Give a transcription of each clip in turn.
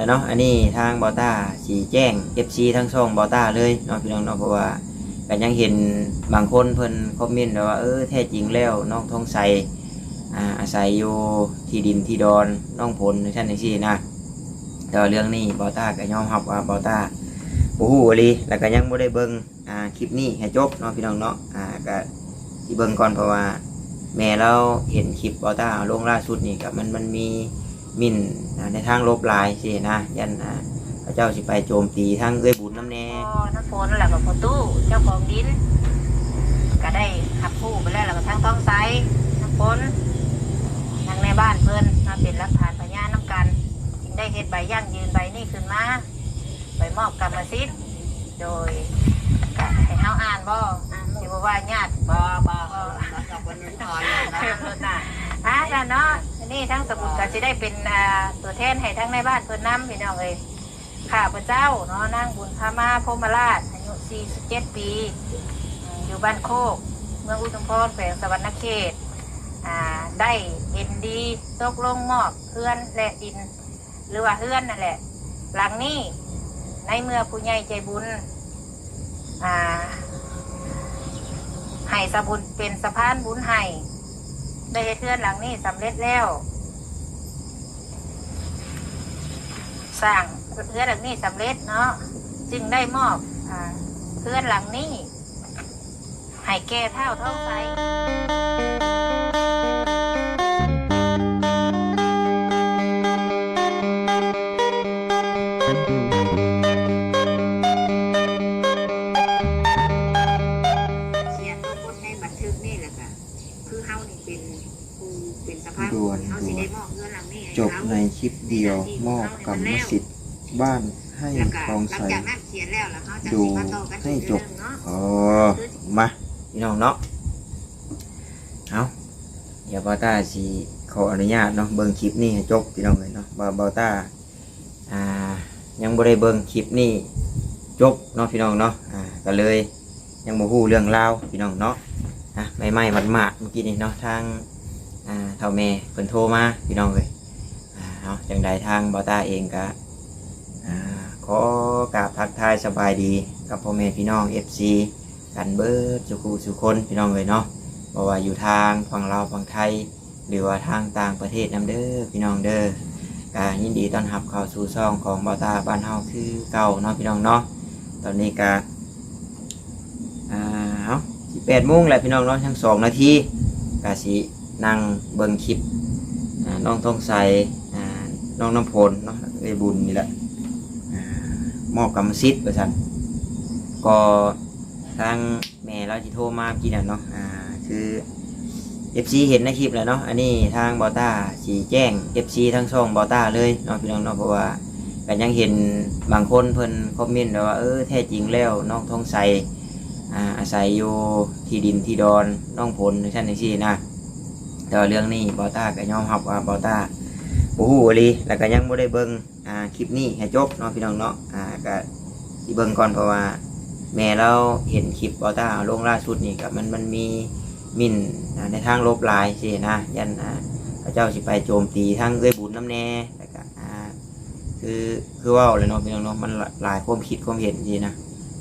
แล้วเนาะอันนี้ทางบอต้าสีแจ้ง FC ทั้งช่องบอต้าเลยเนาะพี่น้องเนาะเพราะว่าก็ยังเห็นบางคนเพิ่นคอมเมนต์ว่าเออแท้จริงแล้วน้องทองใสอ่าอาศัยอยู่ที่ดินที่ดอนน้องผลท่านนี่สินะแต่เรื่องนี้บอต้าก็ยอมรับว่าบอต้าบ่ฮู้อีหลีแล้วก็ยังบ่ได้เบิ่งอ่าคลิปนี้ให้จบเนาะพี่น้องเนาะอ่าก็สิเบิ่งก่อนเพราะว่า แม่เราเห็นคลิปบอต้าลงล่าสุดนี่กับมันมันมี มินอ่าในทางลบหลายสินะยันอ่าพระเจ้าสิไปโจมตีทางเอ้ยบุญน้ำแน่พอน้ำฝนแล้วก็พอตู้เจ้าของดิน ก็ได้ขับผู้ไปแล้วแล้วก็ทั้งท้องไซน้ำฝนทั้งในบ้านเพิ่นมาเป็นหลักฐานพยานน้ำกันจึงได้เฮ็ดใบย่างยืนใบนี่ขึ้นมาใบมอบกรรมสิทธิ์โดยก็ให้เฮาอ่านบ่สิบ่ว่าญาติบ่บ่เออแล้วกับวันนี้พอแล้วนะอะแล้วเนาะอั นนี้ทั้งสมุดก็จะได้เป็นอ่าตัวแทนให้ทั้งในบ้านเพิ่นน้ำพี่น้องเอ้ยข้าพเจ้าเนาะนางบุญพามาพรหมราชอายุ 47 ปีอืมอยู่บ้านโคก เมืองอุทุมพรแขวงสวรรณเขตอ่าได้เห็นดีตกลงมอบเพื่อนและดิน หรือว่าเพื่อนนั่นแหละ หลังนี้ในเมื่อผู้ใหญ่ใจบุญอ่าให้สะบุญเป็นสะพานบุญให้ได้เฮ็ดเพื่อนหลังนี้สำเร็จแล้ว สร้างเพื่อนหลังนี้สำเร็จเนาะจึงได้มอบเพื่อนหลังนี้ให้แก่เท่าท้องใคลิปเดียวมอบกรรมสิทธิ์บ้านให้คลองใสดูให้จบเออมาพี่น้องเนาะเอาเดี๋ยวบอต้าสิขออนุญาตเนาะเบิ่งคลิปนี้ให้จบพี่น้องเลยเนาะบาบอต้าอ่ายังบ่ได้เบิ่งคลิปนี้จบเนาะพี่น้องเนาะอ่าก็เลยยังบ่ฮู้เรื่องราวพี่น้องเนาะอะไม่ไม่หมัดหมาดๆเมื่อกี้นี่เนาะทางอ่าเท่าแม่เพิ่นโทรมาพี่น้องเลย นาะจังใดทางบอต้าเองก็ขอกราบทักทายสบายดีกับพ่อแม่พี่น้อง FC กันเบิร์ดสุขุสุคนพี่น้องเลยเนาะบ่ว่าอยู่ทางฝั่งลาวฝั่งไทย หรือว่าทางต่างประเทศนํเด้อพี่น้องเด้อก็ยินดีต้อนรับเข้าสู่ช่องของบอต้าบ้านเฮาคือเก่าเนาะพี่น้องเนาะตอนนี้ก็อ่าเอสิแปดโมงแหละพี่น้องเนาะทั้งสองนาทีกาสินั่งเบิ่งคลิปน้องทองใส น้องน้ำพลเนาะเอบุญนี่แหละมอบกรรมสิทธิ์ประชันก็ทางแม่เราที่โทรมาเมื่อกี้น่ะเนาะอ่าคือ FC เห็นในคลิปแล้วเนาะอันนี้ทางบอต้าสีแจ้ง FC ทั้งช่องบอต้าเลยเนาะพี่น้องเนาะเพราะว่าก็ยังเห็นบางคนเพิ่นคอมเมนต์ว่าเออแท้จริงแล้วน้องทองใสอ่าอาศัยอยู่ที่ดินที่ดอนน้องผลท่านนี่สินะแต่เรื่องนี้บอต้าก็ยอมรับว่าบอต้า บ่ฮู้อีหลีแล้วก็ยังบ่ได้เบิ่งอ่าคลิปนี้ให้จบเนาะพี่น้องเนาะอ่าก็สิเบิ่งก่อนเพราะว่าแม่เราเห็นคลิปบอต้าลงล่าสุดนี่ก็มันมันมีมินในทางลบลายสินะยันอ่าพระเจ้าสิไปโจมตีทางเอ้ยบุญน้ำแน่แล้วก็อ่าคือคือว่าเลยเนาะพี่น้องเนาะมันหลายความคิดความเห็นสินะ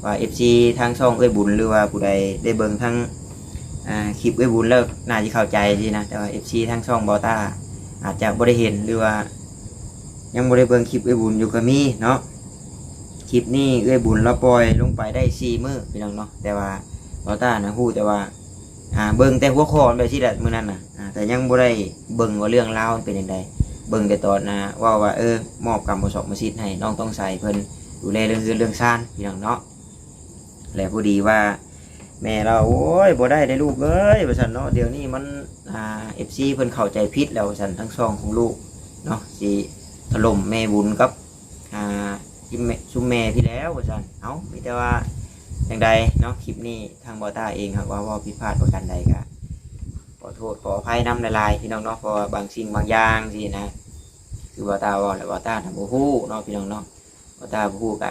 ว่าเอฟซีทางช่องเอ้ยบุญหรือว่าผู้ใดได้เบิ่งทั้งอ่าคลิปเอ้ยบุญแล้วน่าจะเข้าใจดีนะแต่ว่าเอฟซีทางช่องบอต้า อาจจะบ่ได้เห็นหรือว่า ยังบ่ได้เบิงคลิปเอ้ยบุญอยู่ก็มีเนาะคลิปนี้เอ้ยบุญเราปล่อยลงไปได้สี่มือพี่น้องเนาะแต่ว่าบอต้านะฮู้แต่ว่าอ่าเบิ่งแต่หัวข้อนไปที่ละมื้อนั้นนะอ่าแต่ยังบ่ได้เบิ่งว่าเรื่องราวมันเป็นจังไดเบิ่งแต่ตอนนะว่าว่าเออมอบกรรมประสบมาสิทธิ์ให้น้องต้องใส่เพิ่นดูแลเรื่องเรือนเรื่องซ่านพี่น้องเนาะแล้วพอดีว่า แม่เราโอ้ยบ่ได้ได้ลูกเอ้ยว่าซั่นเนาะเดี๋ยวนี้มันอ่า FC เพิ่นเข้าใจผิดแล้วว่าซั่นทั้งสองของลูกเนาะสิถล่มแม่บุญกับอ่าทีมซุมแม่พี่แล้วว่าซั่นเอ้ามีแต่ว่าจังใดเนาะคลิปนี้ทางบอต้าเองครับว่าว่าผิดพลาดประการใดก็ขอโทษขออภัยน้ำหลายพี่น้องเนาะเพราะบางสิ่งบางอย่างสินะคือบอต้าเว่าแล้วบอต้าทำบ่ฮู้เนาะพี่น้องเนาะบอต้าบ่ฮู้ก็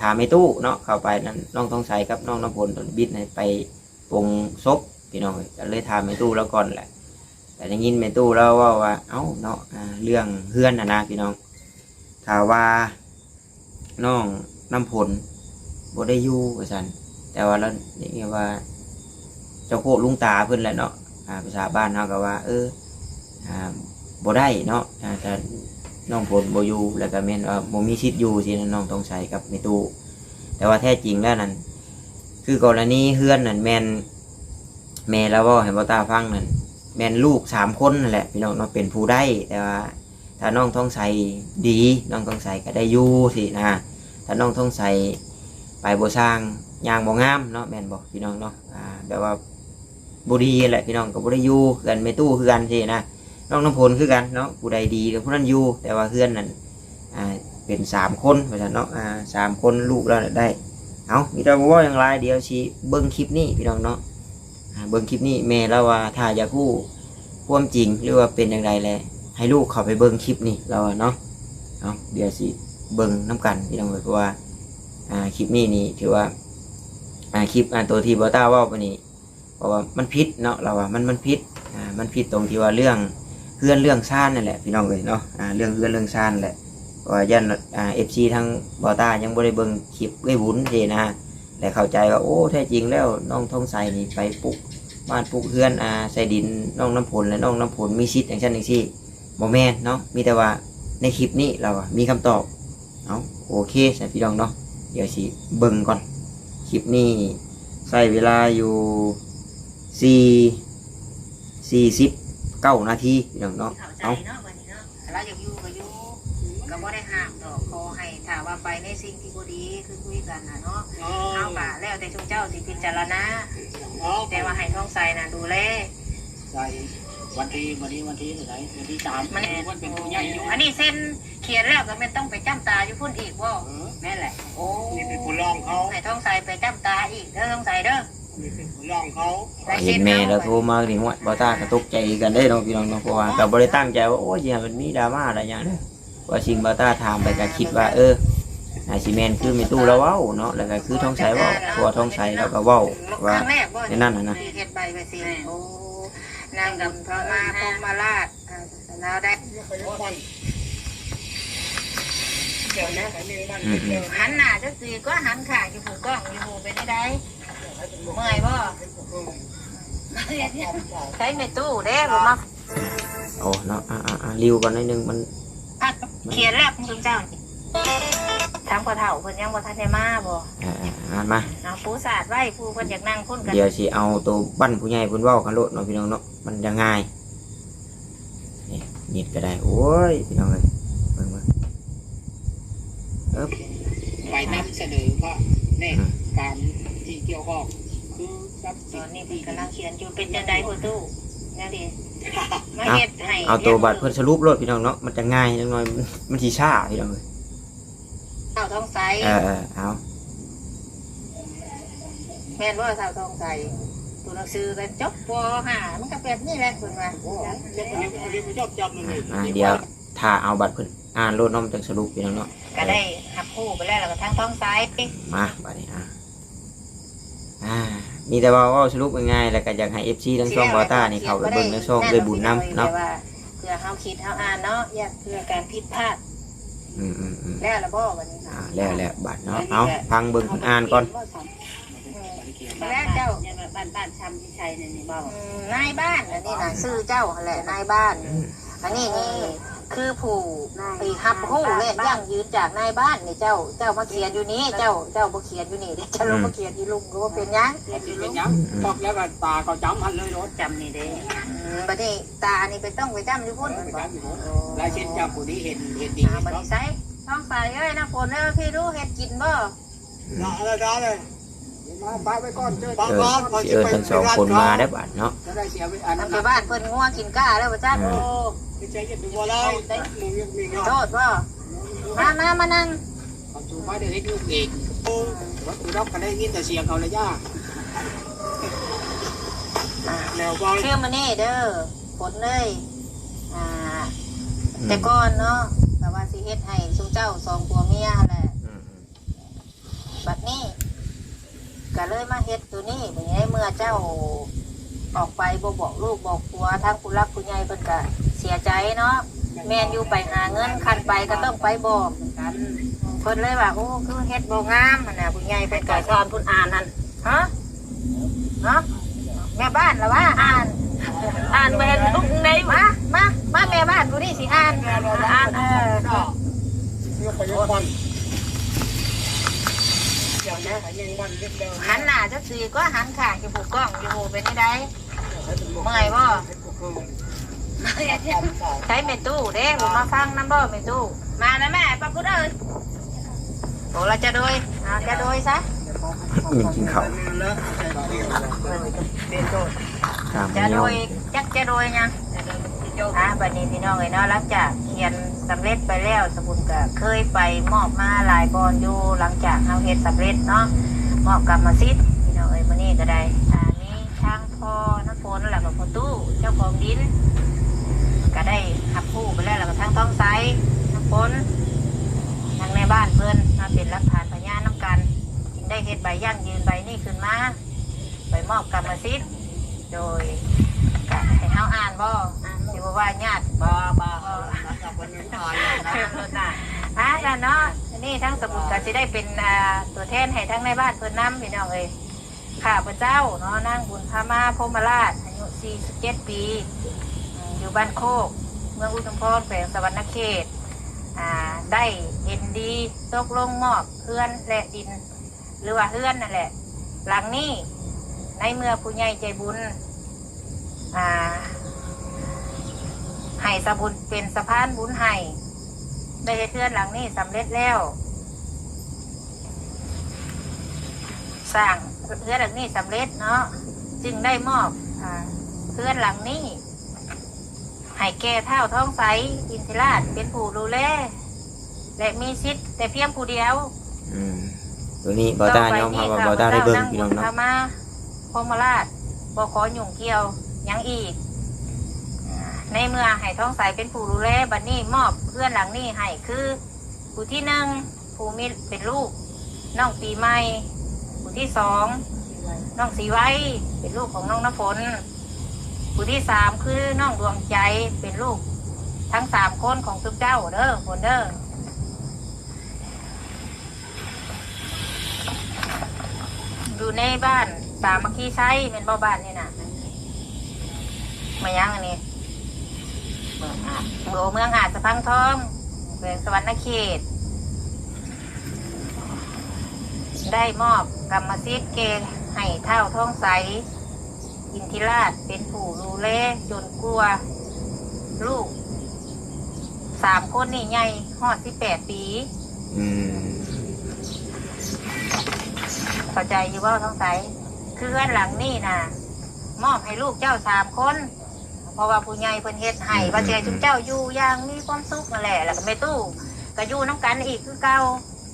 ถามไม่ตู้เนาะเข้าไปนั้นน้องต้องใช้กับน้องน้ำพลตนบิดในไปปรงซบพี่น้องก็เลยถามไม่ตู้แล้วก่อนแหละ แต่ได้ยินไม่ตู้แล้วว่าว่าเอ้าเนาะอ่าเรื่องเฮือนนะนะพี่น้องทถ้าว่าน้องน้ำผลบ่ได้อยู่ว่าซั่นแต่ว่าแล้วนี่ว่า เจ้าโคลุงตาเพิ่นแหละเนาะอ่าภาษาบ้านเฮาก็ว่า เอออ่าบ่ได้เนาะอ่าแต่ น้องผลโบอยูแล้วก็แม่นว่าบ่มีสิทธิ์อยู่สินะน้องต้องใช้กับแม่ตู้แต่ว่าแท้จริงแล้วนั่นคือกรณีเฮือนนั่นแม่นแม่แล้วว้าให้บ่ตาฟังนั่นแม่นลูกสามคนนั่นแหละพี่น้องเนาะเป็นผู้ได้แต่ว่าถ้าน้องท้องใสดีน้องท้องใสก็ได้อยู่สินะถ้าน้องท้องใสไปบ่สร้างยางบ่งามเนาะแม่นบ่พี่น้องเนาะอ่าแบบว่าบ่ดีแหละพี่น้องก็บ่ได้อยู่คือกันไม่ตู้คือกันสินะ น้องน้ำพลคือกันเนาะผู้ใดดีก็ผู้นั้นอยู่แต่ว่าเพื่อนนั่นอ่าเป็นสามคนเพราะฉะนั้นเนาะอ่าสามคนลูกเราได้เอามีแต่บ่ว่าอย่างไรเดี๋ยวสิเบิ่งคลิปนี้พี่น้องเนาะเบิ่งคลิปนี้แม่แล้วว่าถ้าอยากฮู้ความจริงหรือว่าเป็นอย่างไรแลให้ลูกเขาไปเบิ่งคลิปนี่เราเนาะเอาเดี๋ยวสิเบิ่งน้ำกันพี่น้องเอ้ยเพราะว่าคลิปนี้นี่ถือว่าคลิปตัวที่บอต้าว่าไปนี่เพราะว่ามันพิษเนาะเราว่ามันมันพิษมันพิษตรงที่ว่าเรื่อง เพื่อนเรื่องซ่านนั่นแหละพี่น้องเลยเนาะอ่าเรื่องเพื่อนเรื่องซ่านแหละว่ายันอ่าเอฟซีทั้งบอต้ายังบ่ได้เบิ่งคลิปไอ้บุญเจนะและเข้าใจว่าโอ้แท้จริงแล้วน้องทองใสนี่ไปปลุกบ้านปลุกเพื่อนอ่าใส่ดินน้องน้ำผลและน้องน้ำผลมีชิดอย่างเช่นอย่างที่บอแมนเนาะมีแต่ว่าในคลิปนี้เรามีคำตอบเอาโอเคใส่พี่น้องเนาะเดี๋ยวสิเบิ่งก่อนคลิปนี้ใช้เวลาอยู่สี่สี่สิบ เก้านาทีพี่น้องเนาะเข้าใจเอาเนาะวันนี้เนาะเราอยากอยู่ก็อยู่ก็บ่ได้ห้ามดอกขอให้ถ้าว่าไปในสิ่งที่บ่ดีคือคุยกันน่ะเนาะเอากะแล้วแต่ทุกเจ้าสิพิจารณาแต่ว่าให้ท้องใสน่ะดูแล ใส่วันที่วันนี้วันที่เท่าไหร่วันที่สามมันวันเป็นผู้ใหญ่อยู่อันนี้เส้นเขียนแล้วก็ไม่ต้องไปจ้ำตาอยู่พุ่นอีกบ่เออแม่นแหละ โอ้นี่เป็นผู้รองเขาให้ท้องใสไปจ้ำตาอีกเด้อท้องใสเด้อ นี่เป็นผู้รองเขาได้เห็นแม่แล้วโทรมาถึงว่าบอต้ากระตุกใจกันได้เนาะพี่น้องเนาะเพราะว่ากับบริตั้งใจว่าโอ้ยอย่ามันมีดราม่าอะไรอย่างนี้ว่าชิงบอต้าถามไปก็คิดว่า เอออาซีเมนคือมีตู้แล้วเว้าเนาะแล้วก็คือท้องใสเว้าตัวท้องใสแล้วก็เว้าว่าครั้งแรกบ่ในนั้นน่ะนะที่เฮ็ดใบไปสิโอ้นางกับพระมาพรหมาราชอ่าแล้วได้อืมอืมหันหน้าจักสีก็หันข้างอยู่ผูกกล้องอยู่ผูเป็นได้ได้ เมื่อยบ่ใช้ในตู้เด้บ่มาโอ้เนาะอ่าอ่าอ่าริวก่อนหนิดนึงมันอะเขียนแล้วคุณเจ้าถามพ่อเฒ่าเพิ่นยังบ่ทันได้มาบ่อ่าอ่าอ่านมาเอาปูสาดไว้ผู้เพิ่นอยากนั่งพุ่นกันเดี๋ยวสิเอาตัวบั้นผู้ใหญ่เพุ่นเว้ากันโลดเนาะพี่น้องเนาะมันจะง่ายนี่นิดก็ได้โอ้ยพี่น้องเอ้ยเบิ่งเบิ่งเอ๊บไปนำเสนอว่าเนี่ยการที่เกี่ยวข้องคือทรัพย์ตสิอนนนี้เพิ่นกำลังเขียนอยู่เป็นจังได๋พ่อตู้แน่ดิมาเฮ็ดให้เอาตัวบัตรเพิ่นสรุปโลดพี่น้องเนาะมันจะง่ายจังหน่อยมันมันสิช้าพี่น้องเอ้ยเอาท้องใสเออเออเอาแม่นว่าสาวทองใสตัวหนังสือกันจบปห้ามันก็แบบนี้แหละคุณว่าเรียกเรียกเรียกชอบจำเลยอ่าเดี๋ยวถ้าเอาบัตรเพิ่นอ่านโลดเน้อมนจังสรุปพี่น้องเนาะก็ได้หับคู่ไปแล้วแล้วก็ทั้งท้องใสมาบัดนี้อ่าอ่า มีแต่ว่าเว่าสรุปง่ายๆแล้วก็อยากให้ FC ทั้งช่องบอต้านี่เข้าไปเบิ่งทั้งช่องด้วยบุญนํเนาะเพื่อเฮาคิดเฮาอ่านเนาะอย่าเพื่อการผิดพลาดอืมอืมอืมแล้วละบ่วันนี้อ่าแล้วแล้วบัตรเนาะเอาฟังเบิ่งคุณอ่านก่อนแล้วเจ้าบ้านบ้านชำที่ชัยเนี่ยนี่บ่อืมนายบ้านอันนี้น่ะชื่อเจ้าหั่นแหละนายบ้าน อันนี้นี่ คือผู้ไปหับคู่และยั่งยืนจากนายบ้านนี่เจ้า เจ้ามาเขียนอยู่นี้ เจ้าเจ้าบ่เขียนอยู่นี่เด้เจ้าลงมาเขียนอยู่ลุงก็ว่าเป็นหยังเป็นยังชอบแล้วก็ตาเขาจำหันเลยรถจำนี่เด้อืมบัดนี้ตานี่ไปต้องไปจ้ำอยู่พุ่นไปบ่จำอยู่ลายเช่นจำผู้นี้เห็นเห็นดีอ่าบัดนี้ใส่ท้องใส่เอ้ยน้ำฝนเอ้ยพี่รู้เฮ็ดกินบ่นะอะไรได้เลย มาไปไปก่อนเจอเออสิเอิ้นทั้งสองคนมาได้บัตรเนาะจะได้เสียไปอันทานั้งนไปบ้านเพิ่นงัวกินก้าแล้วบ่จ้าอืมโอ้ไม่ใช่จะดูว่าไรมึงยังมีเงาโทษบ่มามามานั่งเขาถูกไม่ได้ให้ลูกเองวัดอุรับกันได้ยินแต่เสียงเขาเลยย่าแล้วบอลเชื่อมานี่เด้อฝนเลยอ่าแต่ก่อนเนาะแต่ว่าสิเฮ็ดให้ซุเจ้าสองผัวเมียแหละอืมบัดนี้ ก็เลยมาเฮ็ดตัวนี้เป็นไงเมื่อเจ้าออกไปบ่บอกลูกบอกผัวทางผู้รักผู้ใหญ่เพิ่นก็เสียใจเนาะแม่นอยู่ไปหาเงินคันไปก็ต้องไปบอกกันเพิ่นเลยว่าโอ้คือเฮ็ดบ่งามหั่นน่ะผู้ใหญ่เป็นกายชอนเพิ่นอ่านนั่นฮะฮะแม่บ้านล่ะว่าอ่านอ่านแม่นทุกในมามามาแม่บ้านผู้นี้สิอ่านอ่านเออ หันหน้าจักสีก็หันข้างอยู่ผูกกล้องอยู่ผูเป็นได้เมื่อยบ่ใช้เมตู้เด้ผมมาฟังน้ำบ่เมตู้มานะแม่ป้าพุทธเอ้ยโอ้เราจะโดยเอาจะโดยซะยินกินข้าวตามจะเนีโดยวยจักจะโดยยัง อะบัดนี้พี่น้องเอ้ยเนาะหลังจากเขียนสำเร็จไปแล้วสมุนก็เคยไปมอบมาหลายบอนอยู่หลังจากเฮาเฮ็ดสำเร็จเนาะมอบกรรมสิทธิ์พี่น้องเอ้ยมื้อนี้ก็ได้อ่ามีทางพ่อน้ำฝนแล้วก็พ่อตู้เจ้าของดิน ก็ได้ขับผู้ไปแล้วแล้วก็ทางท้องไซน้ำฝนทางในบ้านเพิ่นมาเป็นหลักฐานพยาน้ำกันจึงได้เฮ็ดใบยั่งยืนใบนี้ขึ้นมาไปมอบกรรมสิทธิ์โดยก็ให้เฮาอ่านบ่สิ บว่าญาติบ่บ่อ่าแล้วเนาะอันนี้ทั้งสมุดก็สิได้เป็นตัวแทนให้ทั้งในบ้านเพิ่นนำพี่น้องเอ้ยข้าพเจ้าเนาะนางบุญพามาพรหมราชอายุ 47 ปีอืมอยู่บ้านโคก เมืองอุทุมพรแขวงสวรรณเขตได้เห็นดีตกลงมอบเพื่อนและดิน หรือว่าเพื่อนนั่นแหละ หลังนี้ในเมื่อผู้ใหญ่ใจบุญ อ่า ให้สะบุญเป็นสะพานบุญให้ได้เฮ็ดเพื่อนหลังนี้สำเร็จแล้ว สร้างเพื่อนหลังนี้สำเร็จเนาะจึงได้มอบอ่าเพื่อนหลังนี้ให้แก่เท่าท้องใสอินทิราชเป็นผู้ดูแลและมีสิทธิ์แต่เพียงผู้เดียวอืมตัวนี้บอต้ายอมรับว่าบอต้าได้เบิ่งพี่น้องพเนาะมาพรหมราชบขอหยุ่งเกี่ยวหยังอีกอ่า ในเมื่อให้ท้องใสเป็นผู้ดูแลบัดนี้มอบเพื่อนหลังนี้ให้คือผู้ที่หนึ่งผู้มีเป็นลูกน้องปีใหม่ผู้ที่สองน้องสีไว้เป็นลูกของน้องน้ำฝนผู้ที่สามคือน้องดวงใจเป็นลูก ทั้งสามคนของทุกเจ้าเด้อคนเด้ออยู่ในบ้านสามัคคีใช้เป็นบ่บ้านนี่นะมายังอันนี้ เมืองอาจโเมืองอาจสะพังทองแขวงสวรรณเขต ได้มอบกรรมสิทธิ์เกณฑ์ให้เท่าท้องใส อินทิราชเป็นผู้ดูแลจนกลัว ลูกสามคนนี่ใหญ่หอดสิบแปดปีเข้าใจอยู่ว่าท้องใส คือเพื่อนหลังนี่นะมอบให้ลูกเจ้าสามคน ราะว่าผู้ใหญ่เพิ่นเฮ็ดให้ว่าเสียจุเจ้าอยู่อย่างมีความสุขนั่นแหละแล้วก็ไม่ตู้ก็อยู่น้ำกันอีกคือเก่า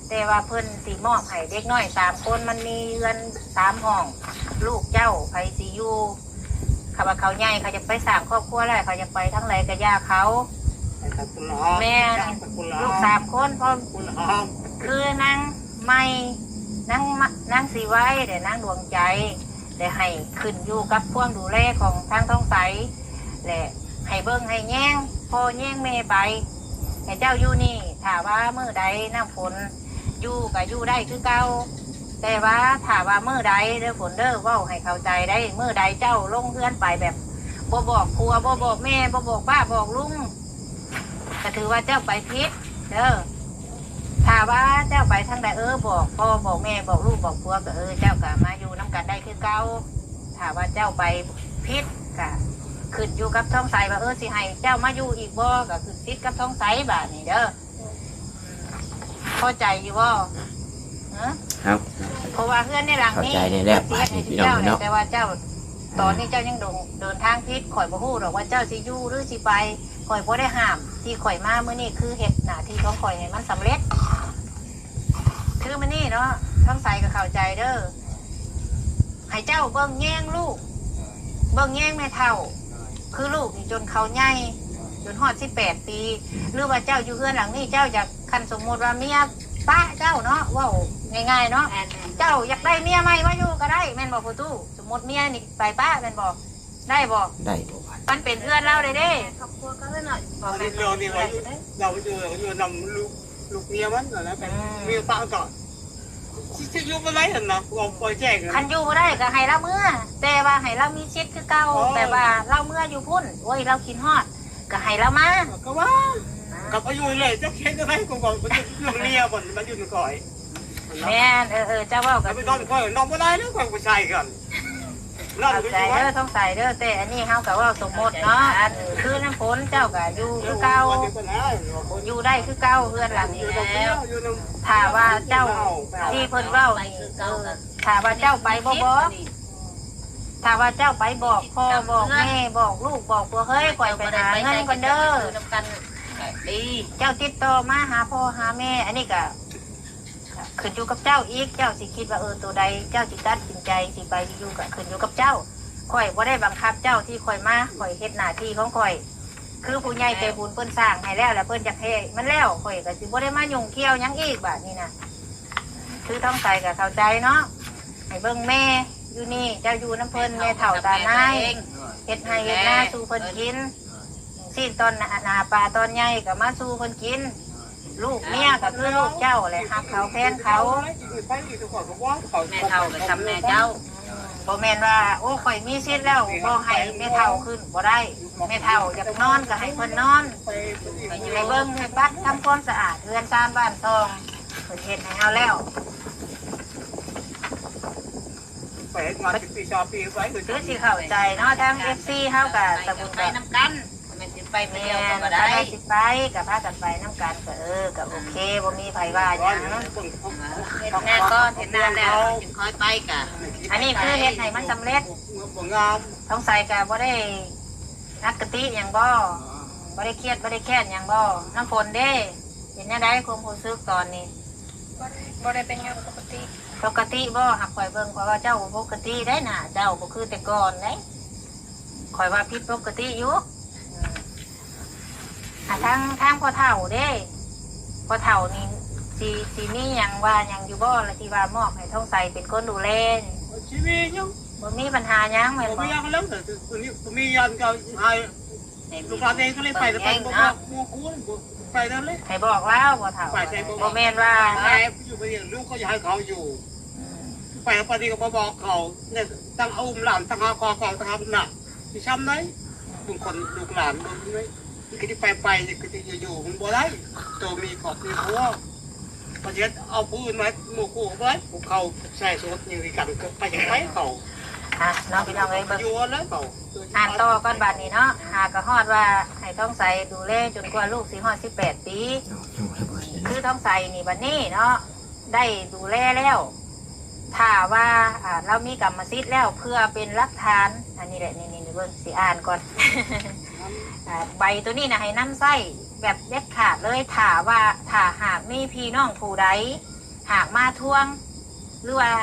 แต่ว่าเพิ่นสีมอบให้เด็กน้อยสามคนมันมีเรือนสามห้อง ลูกเจ้าไปสีอยู่เขาว่าเขาใหญ่เขาจะไปสร้างครอบครัวแล้วเขาจะไปทั้งไรกับย่าเขาแม่ลูกสามคนพร้อม คุณหอมคือนางไม่นางมะนางสีไว้เดี๋ยวนางดวงใจเดี๋ยวให้ขึ้นอยู่กับพวงดูแลของทางท้องใส และ ให้เบิ้งให้แย่งพอแย่งแม่ไปให้เจ้าอยู่นี่ถ้าว่าเมื่อใดน้ำฝนอยู่ก็อยู่ได้คือเก่าแต่ว่าถ้าว่าเมื่อใดเด้อฝนเด้อว่าให้เข้าใจได้เมื่อใดเจ้าลงเพื่อนไปแบบบ่บอกครัวบ่บอกแม่บ่บอกป้าบอกลุงก็ถือว่าเจ้าไปพิษเด้อถ้าว่าเจ้าไปทางใดเออบอกพ่อบอกแม่บอกลูกบอกพัวก็เออเจ้าก็มาอยู่น้ำกันได้คือเก่าถ้าว่าเจ้าไปพิษก็ ขึ้นอยู่กับท้องใสว่าเออสิให้เจ้ามาอยู่อีกบ่ก็ขึ้นติดกับท้องใสแบบนี้เด้ออืมเข้าใจอยู่บ่เออครับ เพราะว่าเพื่อนในหลังนี้เข้าใจในแรกเสียให้พี่เจ้าน้องเนี่ยเนาะ แต่ว่าเจ้า ตอนนี้เจ้ายังเดินเดินทางพิษข่อยบ่ฮู้หรอกว่าเจ้าสิอยู่หรือสิไปข่อยบ่ได้ห้าม ที่ข่อยมาเมื่อนี้คือเฮ็ดหน้าที่ของข่อยให้มันสำเร็จ คือมันนี่เนาะทั้งใส่กับเข้าใจเด้อให้เจ้าเบิ่งแย่งลูก เบิ่งแย่งแม่เท่า คือลูกนี่จนเขาใหญ่จนฮอดสิบแปดปี หรือว่าเจ้าอยู่เพื่อนหลังนี้เจ้าอยากคันสมมติว่าเมียป้าเจ้าเนาะเว่าง่ายๆเนาะเจ้าอยากได้เมียใหม่มาอยู่ก็ได้แม่นบอกผู้ตู้สมมติเมียนี่ไปป้าแม่นบอกได้บอกได้บ่วันมันเป็นเพื่อนเราเลยเด้ครอบครัวก็เลยหน่อยบอกอันแม่นี้เรานี่ไว้เราอยู่เราอยู่นำลูกลูกเมียมันนะเป็นมีตาก่อน ที่อยู่บ่ได้หั่นนะว่าปล่อยแจ้งคันอยู่บ่ได้ก็ให้เราเมื่อ แต่ว่าให้เรามีชิดคือเก่าแต่ว่าเราเมื่ออยู่พุ่นโอ้ยเรากินฮอดก็ให้เรามาก็ว่ากับอายุเลยจะเฮ็ดได้ก่อนก่อนมันอยู่เมียบ่มันอยู่ในก่อยแม่นเออเออเจ้าเว้ากัแล้บวไปนอนก่อยนอนบ่ได้แล้วก่อยผู้ชายกัน นั่นเข้าก็ใจอยู่ว่าเด้อต้องใส่เด้อแต่อันนี้เฮาก็เว่าสมมติเนาะอันคือน้ำฝนเจ้าก็อยู่คือเก่าอยู่ได้คือเก่าเพื่อนหลังนี้แล้วถ้าว่าเจ้าที่เพิ่นเว้านี่เออถ้าว่าเจ้าไปบ่บอกถ้าว่าเจ้าไปบอกพ่อบอกแม่บอกลูกบอกตัวเฮ้ยก่อยไปหาเงินก่อนเด้อดีเจ้าติดต่อมาหาพ่อหาแม่ อันนี้ก็ ขึ้นอยู่กับเจ้าอีกเจ้าสิคิดว่าเออตัวใดเจ้าจิตัดสินใจสิไปอยู่กับขึ้นอยู่กับเจ้าข่อยบ่ได้บังคับเจ้าที่ข่อยมาข่อยเฮ็ดหน้าที่ของข่อย คือผู้ใหญ่ใจบุญเพิ่นสร้างให้แล้วแล้วเพิ่นอยากให้มันแล้วข่อยก็สิบ่ได้มายุ่งเกี่ยวหยังอีกบาดนี้นะคือต้องใส่กับเข้าใจเนาะให้เบิ่งแม่อยู่นี่เจ้าอยู่น้ำเพิ่นแม่เฒ่าตานายเฮ็ดให้เฮ็ดหน้าสู่เพิ่นกินสิ้นตอนหนาหนาปลาตอนใหญ่ก็มาสู่คนกิน ลูกเมียก็คือลูกเจ้าแหละหักเขาแพนเขาแม่แม่เท่ากับทำแม่เจ้าบ่แม่นว่าโอ้ข่อยมีสิทธิ์แล้วบ่ให้แม่เฒ่าขึ้นบ่ได้แม่เฒ่าอยากนอนก็ให้เพิ่นนอนให้เบิ่งให้ปัดทำความสะอาดเรือนซานบ้านซองเพิ่นเฮ็ดให้เฮาแล้วไปมาสิบปีชอปีไว้คือคือสิเข้าใจเนาะทาง FC เฮาก็สมุนไปไพรน้ำกันแม่สิ ไปไปแม่เดียวก็ก็ได้ได้ สิไปก็พากันไปนํกันก็เออก็โอเคบ่มีไผว่าหยังเห็นแม่ก็เห็นนานแล้วจึงคอยไปกะอันนี้คือเฮ็ดให้มันสำเร็จบ่งามท้องใส่ก็บ่ได้นักกะติหยังบ่บ่ได้เครียดบ่ได้แค้นหยังบ่น้ำฝนเด้เป็นแนวใดความรู้สึกตอนนี้บ่ได้เป็นงานปกติปกติบ่หักข่อยเบิ่งข่อยว่าเจ้าบ่ปกติได้น่ะ เจ้าบ่คือแต่ก่อนเด้ข่อยว่าผิดปกติอยู่อืม อะทางทางพ่อเฒ่าเด้พ่อเฒ่านี่สิสิมีหยังว่าหยังอยู่บ่แล้วที่ว่ามอบให้ท้องใสเป็นคนดูแลนี่ชีวิตยังบ่มีปัญหาหยังแม่นผมบ่มียังแล้วแต่ตัวนี้ผมมียันก็ให้ลูกหลานเองก็เลยไปแต่ไปบอกว่ามัวคุ้นไปนั่นเลยให้บอกแล้วพ่อเฒ่าไปใส่บ่บ่แม่นว่าไปอยู่ไปอย่างลูกก็อยากให้เขาอยู่ไปปฏิกับบอกเขาเนี่ยตั้งอุ้มหลานตั้งหาคอเขาตั้งหาหนักที่ช้ำไหนบางคนลูกหลานบางคน ก็ที่ไปไปก็จะอยู่มันบ่ได้ตัวมีขอบมีครัวพอจะเอาปืนมาหมู่คู่ไว้พวกเขาใส่สุดอยู่กันก็ไปจะไปเขาอะน้องพี่น้องเอ้ยเบิ่งอยู่แล้วเขาอ่านต่อก่อนบัดนี้เนาะหากระฮอดว่าให้ท้องใสดูแลจนกว่าลูกสิฮอด18ปี คือท้องใสนี่บัดนี้เนาะได้ดูแลแล้วถ้าว่าอ่าเรามีกรรมสิทธิ์แล้วเพื่อเป็นหลักฐาน อันนี้แหละนี่นี่เบิ่งสิอ่านก่อน อ่าใบตัวนี้นะให้น้ำไส้แบบเด็ดขาดเลยถ้าว่าถ้าหากมีพี่น้องผู้ใดหากมาทวง หรือว่า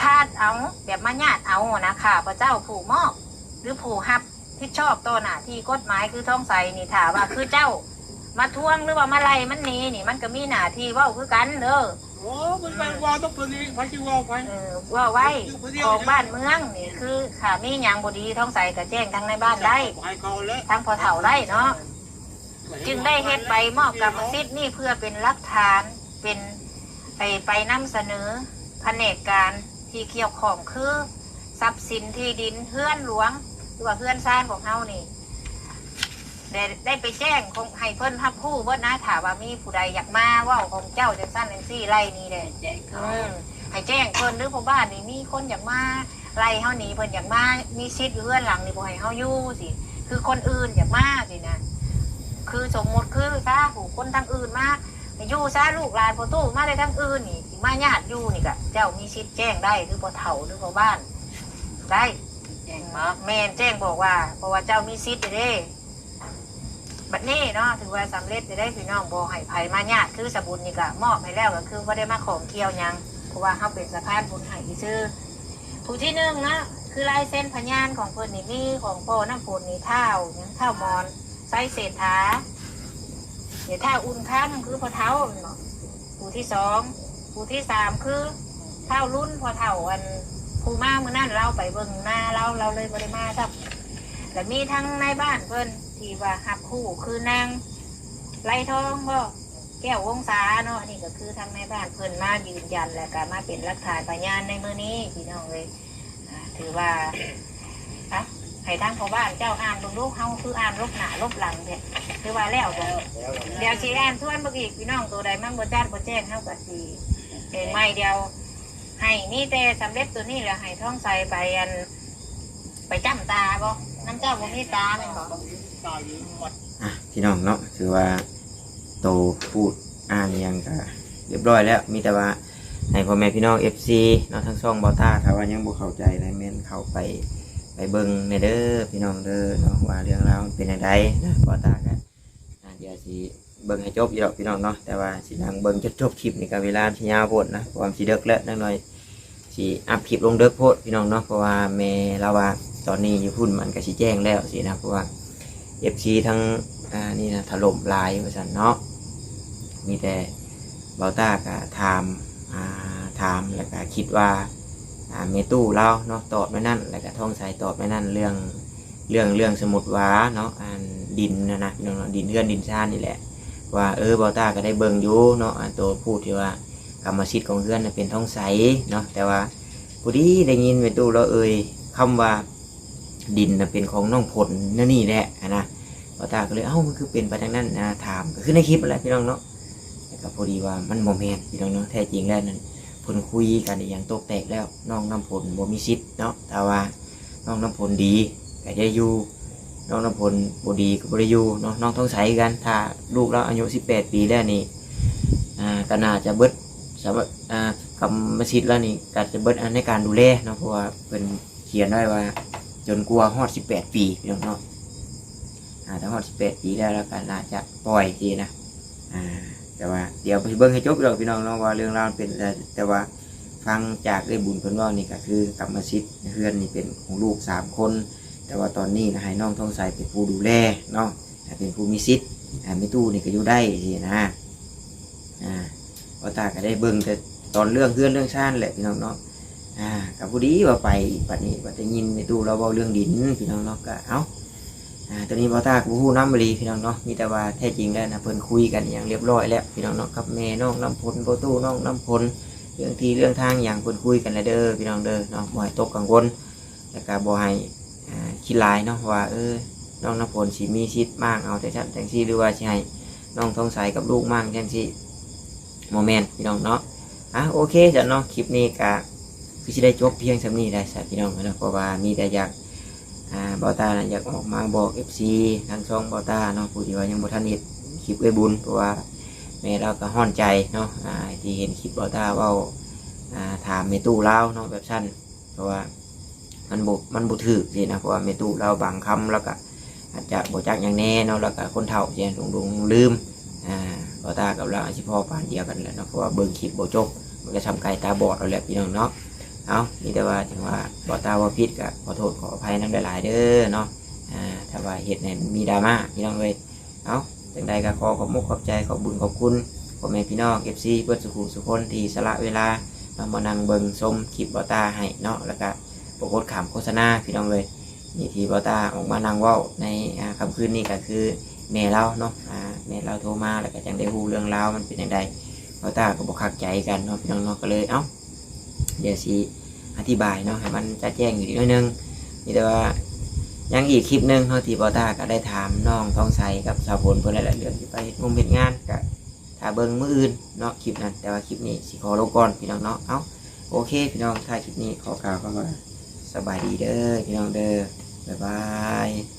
ทาดเอาแบบมาญาติเอานะค่ะพระเจ้าผู้มอบหรือผู้ฮับที่ชอบต่อหน้าที่กฎหมายคือท้องใส่นี่ถาว่าคือเจ้า มาทวงหรือว่ามาไล่มันหนีนี่มันก็มีหน้าที่ว่าคือกันเด้อ โอ้มันไปวางต้องตัวนี้ไปที่วางไปเออเว่าไว้ของบ้านเมืองนี่คือขามีหยังบดีท้องใสก็แจ้งทั้งในบ้านได้ให้เขาแล้วทั้งพอเฒ่าได้เนาะจึงได้เฮ็ดใบมอบกรรมสิทธิ์นี่เพื่อเป็นหลักฐานเป็นไปไปนำเสนอแผนกการที่เกี่ยวข้องคือ ทรัพย์สินที่ดินเฮือนหลวงหรือว่าเฮือนซ่านของเฮานี่ ได้ได้ไปแจ้งคงให้เพิ่นทับผู้เบิดนะถามว่ามีผู้ใดอยากมาเว่าของเจ้าจังสั้นจังซี่ไล่นี่เลยแจ้งเขาอืมให้แจ้งเพิ่นหรือพ่อบ้านนี่มีคนอยากมาไล่เฮาหนีเพิ่นอยากมามีชิดอยู่เฮือนหลังนี่บ่ให้เฮาอยู่สิคือคนอื่นอยากมาสินะคือสมมติคือซาผู้คนทางอื่นมาอยู่ซาลูกหลานพอตู้มาได้ทางอื่นนี่สิมาญาติอยู่นี่กะเจ้ามีชิดแจ้งได้หรือพอเฒ่าหรือพอบ้านได้ แจ้งมาแม่นแจ้งบอกว่า เพราะว่าเจ้ามีชิดเด้ บัดนี้เนาะถือว่าสำเร็จจะได้พี่น้องบอให้ไผมาญาติคือสบุญนี่ก็มอบให้แล้วก็คือว่าได้มาของเกี่ยวหยังเพราะว่าเขาเป็นสะพานบุญให้ชื่อผู้ที่หนึ่งนะคือลายเส้นพยานของเพิ่นนี่มีของพ่อน้ำฝนนี่เท้าหยังเท้ามอนไส้เศรษฐาเดี๋ยวถ้าอุ่นค่ำคือพอเท้าเนาะผู้ที่สองผู้ที่สามคือเท่ารุ่นพอเท่าอันผู้มาเมื่อนั้นเราไปเบิ่งหน้าเราเราเลยบริมาครับและมีทั้งในบ้านเพิ่น ที่ว่าหับคู่คือนางไล่ทองบ่แก้ววงศาเนาะนี่ก็คือทั้งในบ้านเพิ่นมายืนยันและก็มาเป็นหลักฐานพยานในมือนี้พี่น้องเลยถือว่าอะให้ทางพ่อบ้านเจ้าอ่านดูลูกเฮาคืออ่านลบหน้าลบหลังเนี่ยคือว่าแล้วบ่เดี๋ยวสิอ่านทวนเมื่ออีกพี่น้องตัวใดมั่งบ่จ้านบ่แจ้งเฮาก็สิเองไม่เดียวให้นี่แต่สำเร็จตัวนี้แหละให้ท้องใส่ไปอันไปจ้ำตาบ่ น้ำเจ้าบ่มีตาแม่นบ่ตายอยู่หมดอะพี่น้องเนาะถือว่าโตพูดอ่านอิหยังก็เรียบร้อยแล้ว มีแต่ว่าให้พ่อแม่พี่น้อง FC เนาะทั้งช่องบอต้าถ้าว่ายังบ่เข้าใจอะไรแม่นเข้าไปไปเบิ่งในเด้อพี่น้องเด้อเนาะว่าเรื่องราวมันเป็นจังไดนะบอต้ากันอ่าเดี๋ยวสิเบิ่งให้จบอยู่ดอกพี่น้องเนาะแต่ว่าสินั่งเบิ่งจนจบคลิปนี่ก็เวลาสิยาวโพดนะเพราะว่ามันสิเดึกแล้วนักหน่อยสิอัพคลิปลงเดึกโพดพี่น้องเนาะเพราะว่าแม่เราว่า ตอนนี้อยู่พุ่นมันก็สิแจ้งแล้วสินะเพราะว่า FC ทั้งอ่านี่นะถล่มลายว่าซั่นเนาะมีแต่เบาต้าก็ถามอ่าถามแล้วก็คิดว่าอ่าเมตู้เราเนาะตอบไม่นั่นแล้วก็ท่องสายตอบไม่นั่นเรื่องเรื่องเรื่องสมุดว้าเนาะอ่านดินนะนะเนาะดินเฮือนดินชานนี่แหละ ว่าเออเบาต้าก็ได้เบิ่งอยู่เนาะอ่าตัวพูดที่ว่ากรรมสิทธิ์ของเฮือนเป็นท้องใสเนาะแต่ว่าผู้ดีได้ยินเมตู้เราเอ่ยคำว่า ดินนะเป็นของน้องผลนั่นนี่แหละนะพอตาก็เลยเอ้ามันคือเป็นไปทางนั้นนะถามก็คือในคลิปอะไรพี่น้องเนาะแต่ก็พอดีว่ามันโมเมนพี่น้องเนาะแท้จริงแล้วนั่นผลคุยกันอย่างโตกแตกแล้วน้องน้ำผลบ่มีสิทธิ์เนาะแต่ว่าน้องน้ำผลดีก็จะอยู่น้องน้ำผลบ่ดีก็บ่ได้อยู่เนาะน้องต้องใช้กันถ้าลูกเราอายุ 18 ปีแล้วนี่อ่าก็น่าจะเบิดสำหรับอ่ากรรมสิทธิ์แล้วนี่ก็จะเบิดอันในการดูแลเนาะเพราะว่าเป็นเขียนได้ว่า จนกลัวฮอด18ปีพี่น้องเนาะอ่าถ้าฮอดสิบแปดปีแล้วแล้วก็น่าจะปล่อยทีนะอ่าแต่ว่าเดี๋ยวไปเบิ่งให้จบเราพี่น้องเนาะว่าเรื่องราวมันเป็นอะไรแต่ว่าฟังจากได้บุญเพิ่นว่านี่ก็คือกรรมสิทธิ์เฮือนนี่เป็นของลูกสามคน แต่ว่าตอนนี้นะให้น้องทองใสเป็นผู้ดูแลเนาะเป็นผู้มีสิทธิ์อ่ามีตู้นี่ก็อยู่ได้ทีนะอ่าพอตาก็ได้เบิ่งแต่ตอนเรื่องเพื่อนเรื่องชาติแหละพี่น้องเนาะ อ่ากับผู้ดีว่าไปปัดนี้ปัดได้ยินในตู้เราเว้าเรื่องดินพี่น้องเนาะก็เอ้าอ่าตัวนี้บอตากูฮู้น้ำบรีพี่น้องเนาะมีแต่ว่าแท้จริงแล้วนะเพิ่นคุยกันอย่างเรียบร้อยแล้วพี่น้องเนาะกับแม่น้องน้ำพลโบตู้น้องน้ำพลเรื่องที่เรื่องทางอย่างเพิ่นคุยกันแล้วเด้อพี่น้องเด้อเนาะบ่ให้ตกกังวลแล้วก็บ่ให้อ่าคิดหลายเนาะว่าเออน้องน้ำพลสิมีชิดมากเอาแต่ฉันจังซี่หรือว่าสิให้น้องทองใสกับลูกมากจังซี่โมเมนต์พี่น้องเนาะอะโอเคจ้ะเนาะคลิปนี้ก็ คือสิได้จบเพียงสำนี้ได้สัพี่น้องเนาะเพราะว่ามีแต่อยากอ่าบอตานะอยากออกมาบอกเอฟซีทางช่องบอตาเนาะผู้ที่ว่ายังบ่ทันเห็นคลิปเอ้บุญเพราะว่าแม่เราก็ห้อนใจเนาะอ่าที่เห็นคลิปบอตาว่าอ่าถามเมตู้เล่าเนาะแบบสั้นเพราะว่ามันบุมันบุถือสินะเพราะว่าเมตู้เราบางคำแล้วก็อาจจะบ่จักอย่างแน่เนาะแล้วก็คนเฒ่าเจนลงลงลืมอ่าบอตากับเราอาชีพพ่อปานเดียวกันแหละเนาะเพราะว่าเบิ่งคลิปบ่จบมันก็ทำไกลตาบอดเราแหละพี่น้องเนาะ เอานี่แต่ว่าถึงว่าบอตาว่าพิษก็ขอโทษขออภัยน้ำหลายๆเด้อเนาะอ่าถ้าว่าเหตุไหนมีดราม่าพี่น้องเลยเอาจังใดก็ขอขอบมุกขอบใจขอบบุญขอบคุณพ่อแม่พี่น้องเอฟซีเพื่อนสุขุสุคนที่สละเวลาเรามานั่งเบิ่งชมคลิปบอตาให้เนาะแล้วก็ปรโมทขามโฆษณาพี่น้องเลยนี่ที่บอตาออกมานั่งว่าในอ่าคำคืนนี้ก็คือแม่เราเนาะแม่เราโทรมาแล้วก็จังได้ฮู้เรื่องราวมันเป็นยังไงบอตาก็บอกคักใจกันเนาะพี่น้องเนาะก็เลยเอ้า เดี๋ยวสิอธิบายเนาะให้มันจะแจ้งอยู่นิดนึงนี่แต่ว่ายังอีกคลิปนึงเนาที่บอต้าก็ได้ถามน้องทองใสกับสาวผลเพื่อนหลายๆเรื่องที่ไปงมเห็นงานกับถ้าเบิ้งมืออื่นเนาะคลิปนั้น แต่ว่าคลิปนี้สิขอลงก่อนพี่น้องเนาะเอาโอเค พี่น้องถ้าคลิปนี้ขอกล่าวคำว่าสบายดีเด้อพี่น้องเด้อบ๊ายบาย